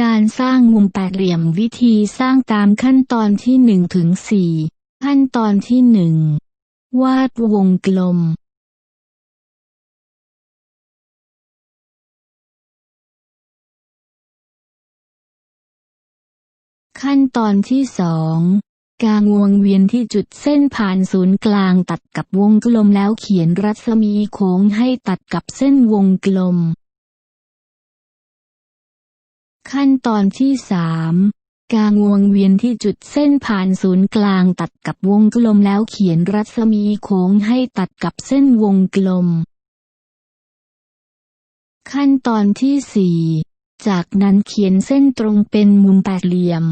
การสร้างมุมแปดเหลี่ยมวิธีสร้างตามขั้นตอนที่1ถึง4ขั้นตอนที่1วาดวงกลม ขั้นตอนที่สองกางวงเวียนที่จุดเส้นผ่านศูนย์กลางตัดกับวงกลมแล้วเขียนรัศมีโค้งให้ตัดกับเส้นวงกลม ขั้นตอนที่สามกางวงเวียนที่จุดเส้นผ่านศูนย์กลางตัดกับวงกลมแล้วเขียนรัศมีโค้งให้ตัดกับเส้นวงกลม ขั้นตอนที่สี่จากนั้นเขียนเส้นตรงเป็นมุมแปดเหลี่ยม